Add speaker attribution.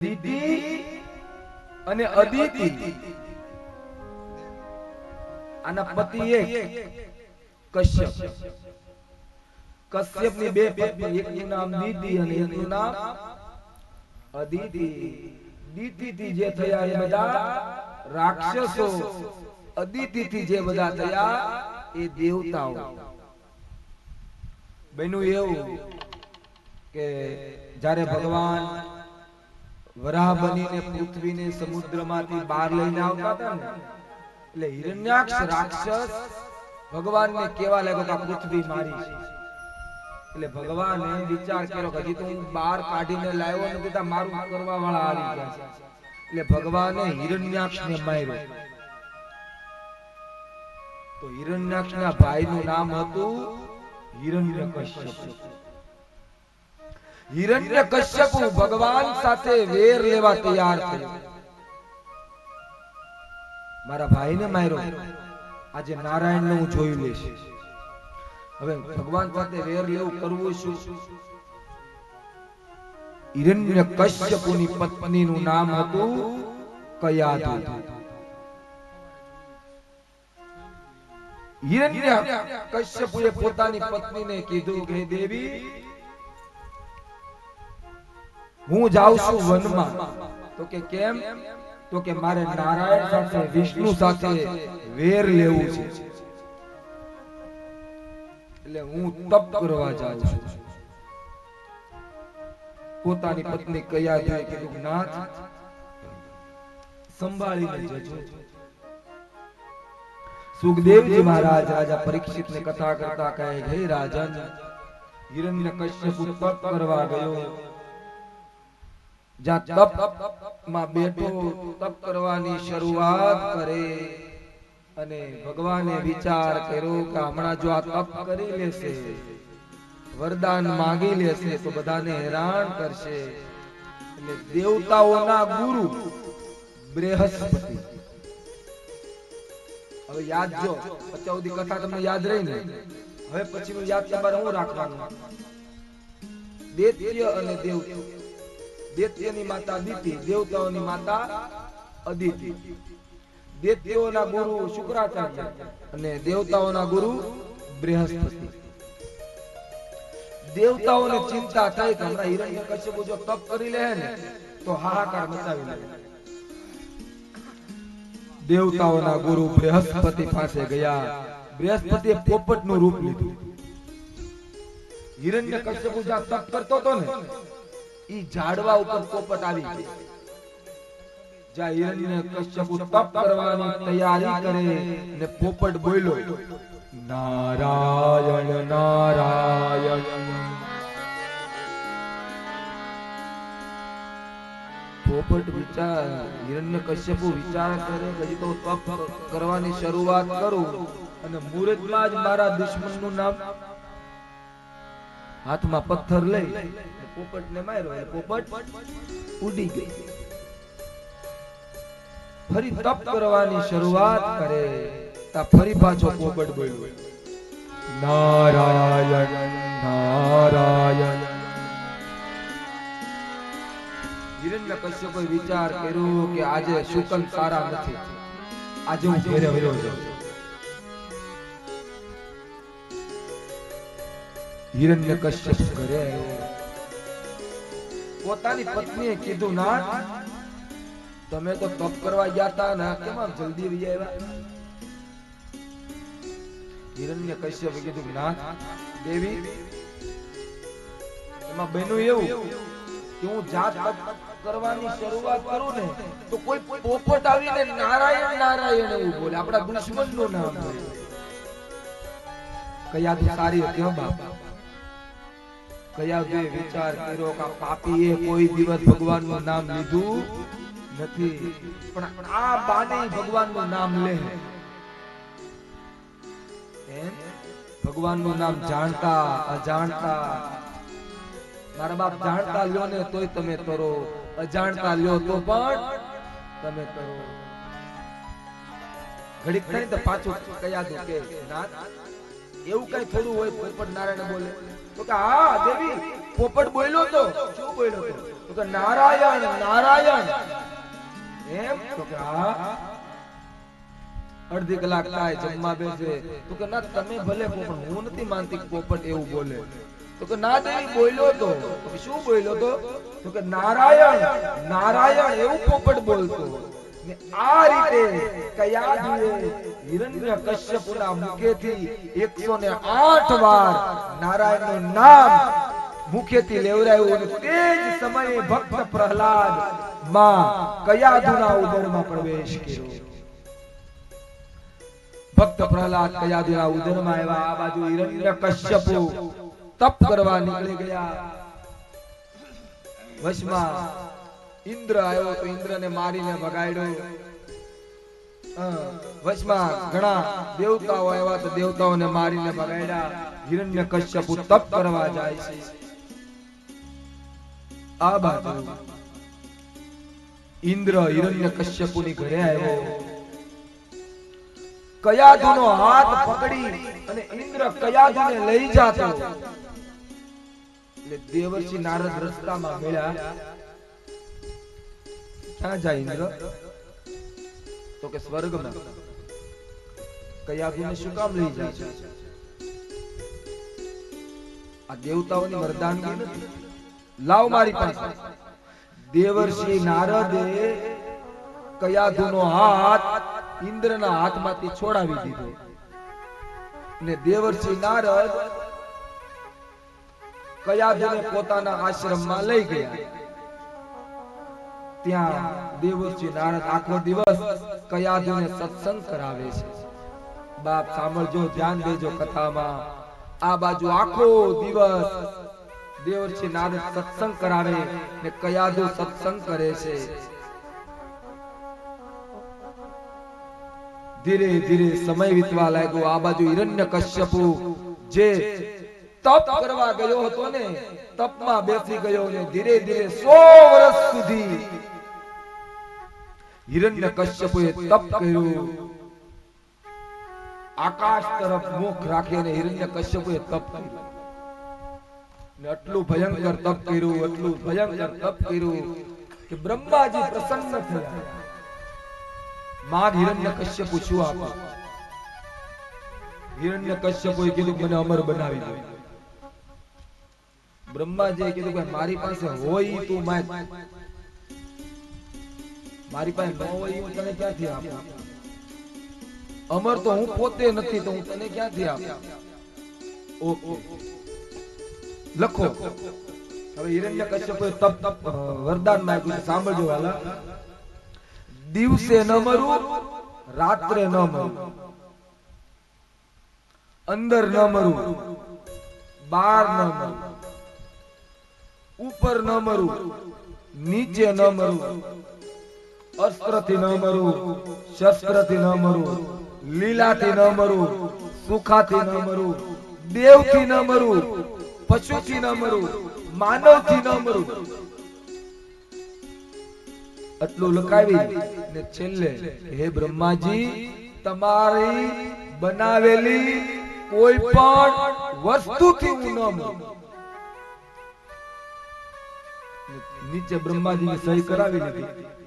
Speaker 1: દિતિ અને અદિતિ. આના પતિ એક કશ્યપ. કશ્યપની બે પત્ની એકનું નામ દીદી અને એકનું નામ અદિતિ. દીતિ થી જે થયા એ બધા રાક્ષસો. અદિતિ થી જે બધા થયા એ દેવતાઓ. બન્યું એવું કે જ્યારે ભગવાન વરાહ બનીને પૃથ્વીને સમુદ્રમાંથી બહાર લઈને આવતા હતા ને. એટલે હિરણ્યાક્ષ રાક્ષસ ભગવાનને કેવા લાગ્યો કે પૃથ્વી મારી છે. એટલે ભગવાને વિચાર કર્યો કે હજી તો હું બહાર કાઢીને લાવ્યો નથી તો મારું કરવા વાળા આવી ગયા છે. એટલે ભગવાને હિરણ્યાક્ષને માર્યો. તો હિરણ્યાક્ષના ભાઈનું નામ હતું હિરણ્યકશ્યપ. હિરણ્ય કશ્યપ ભગવાન સાથે વેર લેવા તૈયાર થયો. મારા ભાઈને માર્યો. આજે નારાયણ હું જોઈ લઈશ. હવે ભગવાન સાથે વેર લેવું કરવું શું? હિરણ્ય કશ્યપુની પત્નીનું નામ હતું કયાધુ હિરણ્ય કશ્યપુએ પોતાની પત્નીને કીધું કે દેવી હું જાઉં છું વનમાં. તો કે કેમ? તો કે મારે નારાયણ સાથે વિષ્ણુ સાથે વેર લેવું છે. એટલે હું તપ કરવા જાઉં છું. પોતાની પત્ની કયા જાય કે નાથ સંભાળીને જજો. સુખદેવજી મહારાજ રાજા પરીક્ષિત ને કથા કરતા કહે, હે રાજન હિરણ્ય કશ્યપ તપ કરવા ગયો. જ્યાં તપમાં બેઠો તપ કરવાની શરૂઆત કરે. અને ભગવાને વિચાર કર્યો કે હમણાં જો આ તપ કરી લેશે, વરદાન માંગી લેશે, તો બધાને હેરાન કરશે. એટલે દેવતાઓના ગુરુ બૃહસ્પતિ. હવે યાદ જો અત્યાર કથા તમને યાદ રહી ને? હવે પછી યાદ તમારે હું રાખવાનું? દૈત્ય અને દેવતા. દૈત્યની માતા દિતિ, દેવતાઓની માતા અદિતિ. દેત્યોના ગુરુ શુક્રાચાર્ય અને દેવતાઓના ગુરુ બૃહસ્પતિ. દેવતાઓને ચિંતા થાય કે હમણાં હિરણ્યકશ્યપુ જો તપ કરી લે ને, તો હાહાકાર મચાવી લે. દેવતાઓના ગુરુ બૃહસ્પતિ પાસે ગયા. બૃહસ્પતિએ પોપટનું રૂપ લીધું. હિરણ્યકશ્યપુ જ્યાં તપ કરતો હતો ને ઈ ઝાડવા ઉપર પોપટ આવી ગઈ જ્યાં હિરણ્યકશ્યપુ તપ કરવાની તૈયારી કરે ને પોપટ બોલ્યો, નારાયણ નારાયણ. પોપટ વિચાર હિરણ્યકશ્યપુ વિચાર કરે, હજી તો તપ કરવાની શરૂઆત કરું અને મુહૂર્તમાં જ મારા દુશ્મનનું નામ હાથમાં પથ્થર લઈ પોપટને માર્યો અને પોપટ ઉડી ગઈ ફરી તપ કરવાની શરૂઆત કરે, તા ફરી પાછો પોપટ બોલ્યો, નારાયણ નારાયણ. હિરણ્ય કશ્યપે વિચાર કર્યો કે આજે શુકન સારા નથી, આજે હું ઘેરે વયો છું હિરણ્ય કશ્યપ ઘરે આવ્યો. પોતાની પત્નીએ કીધું ના તમે તો તપ કરવા ગયા હતા ને કેમ જલ્દી વહી આવ્યા હિરણ્ય કશ્યપે કીધું ના દેવી, એમાં બન્યું એવું કે હું જાત તપ કરવાની શરૂઆત કરું ને, તો કોઈ પોપટ આવીને નારાયણ નારાયણ એવું બોલે. આપણા દુશ્મનનું નામ બોલે કયા સારી હો બાપ. જે વિચાર કર્યો કે પાપીએ કોઈ દિવસ ભગવાનનું નામ લીધું નથી? પણ આ બાને ભગવાનનું નામ લે. ભગવાનનું નામ જાણતા, અજાણતા. મારા બાપ જાણતા લ્યો ને તોય તમે તરો. અજાણતા લ્યો તો પણ તમે તરો. ઘડીક થાય તો પાછું કયા દો કે, નાથ? એવું કઈ થોડું હોય પોપટ નારાયણ બોલે. તો કે, હા, દેવી, પોપટ બોલ્યો તો. શું બોલ્યો તો? કે, નારાયણ નારાયણ. એમ? તો કે, હા. અડધી કલાક થાય, જમવા બેસે. તો કે, ના, તમે ભલે પોપટ હું નથી માનતી પોપટ એવું બોલે. તો કે, ના, દેવી, બોલ્યો તો. શું બોલ્યો તો કે, નારાયણ નારાયણ, એવું પોપટ બોલતો. આ રીતે કયાધુએ હિરણ્ય કશ્યપના મુખેથી 108 વાર નારાયણનું નામ મુખેથી લેવરાયું અને તે જ સમયે ભક્ત પ્રહલાદમાં કયાધુના ઉદરમાં પ્રવેશ કયાદુના આવ્યા. આ બાજુ હિરણ્ય કશ્યપુ તપ કરવા નીકળી ગયા. વશમાં ઇન્દ્ર આવ્યો તો ઇન્દ્રને મારીને ભગાડ્યો. વચમાં ઘણા દેવતાઓ આવ્યા તો દેવતાઓને મારીને ભગાડ્યા. હિરણ્ય કશ્યપુ તપ કરવા જાય છે. આ બાજુ ઇન્દ્ર હિરણ્ય કશ્યપુની ઘરે આવ્યો. કયાધુનો હાથ પકડી અને ઇન્દ્ર કયાધુને લઈ જાતો. એટલે દેવર્ષિ નારદ રસ્તામાં મળ્યા. ક્યાં જાય ઇન્દ્ર તો કે સ્વર્ગમાં. કયાધુને શું કામ લઈ જાય છે? આ દેવતાઓની મર્દાનગી નથી. લાવ મારી પાસે. દેવર્ષિ નારદે કયાધુનો હાથ ઇન્દ્રના હાથમાંથી છોડાવી દીધો. ને દેવર્ષિ નારદ કયાધુને પોતાના આશ્રમમાં લઈ ગયા. ત્યાં દેવશ્રી નારદ આખો દિવસ કયાધુને સત્સંગ કરાવે છે. બાપ સાંભળજો, ધ્યાન દેજો કથામાં. આ બાજુ આખો દિવસ દેવર્ષિ નારદ સત્સંગ કરાવે ને કયાધુ સત્સંગ કરે છે. ધીરે ધીરે સમય વીતવા લાગ્યો. આ બાજુ હિરણ્ય કશ્યપુ જે તપ કરવા ગયો હતો ને, તપમાં બેસી ગયો ને ધીરે ધીરે સો વર્ષ સુધી હિરણ્ય કશ્યપુએ તપ કર્યું. આકાશ તરફ મુખ રાખીને હિરણ્ય કશ્યપુએ તપ કર્યું. ને આટલું ભયંકર તપ કર્યું એટલું ભયંકર તપ કર્યું કે બ્રહ્માજી પ્રસન્ન થયા. માગ હિરણ્ય કશ્યપુ શું આપો? હિરણ્ય કશ્યપુએ કીધું મને અમર બનાવી દો. બ્રહ્માજીએ કીધું કે મારી પાસે હોય તું માગ મારી પાસે ન હોય હું તને ક્યાંથી આપું? અમર તો હું પોતે નથી તો હું તને ક્યાંથી આપું? ઓકે. લખો. હવે હિરણ્ય કશ્યપુએ તપ તપ વરદાન માંગ્યું સાંભળજો વાલા. દિવસે ન મરું, રાત્રે ન મરું. અંદર ન મરું બાર ન મરું. ઉપર ન મરું, નીચે ન મરું. અસ્ત્રથી ન મરું, શસ્ત્રથી ન મરું, લીલાથી ન મરું, સુખાથી ન મરું, દેવથી ન મરું, પશુથી ન મરું, માનવથી ન મરું. આટલું લખાવી ને છેલ્લે, હે બ્રહ્માજી, તમારી બનાવેલી કોઈ પણ વસ્તુથી હું ન મરું. નીચે બ્રહ્માજીની સહી કરાવી લીધી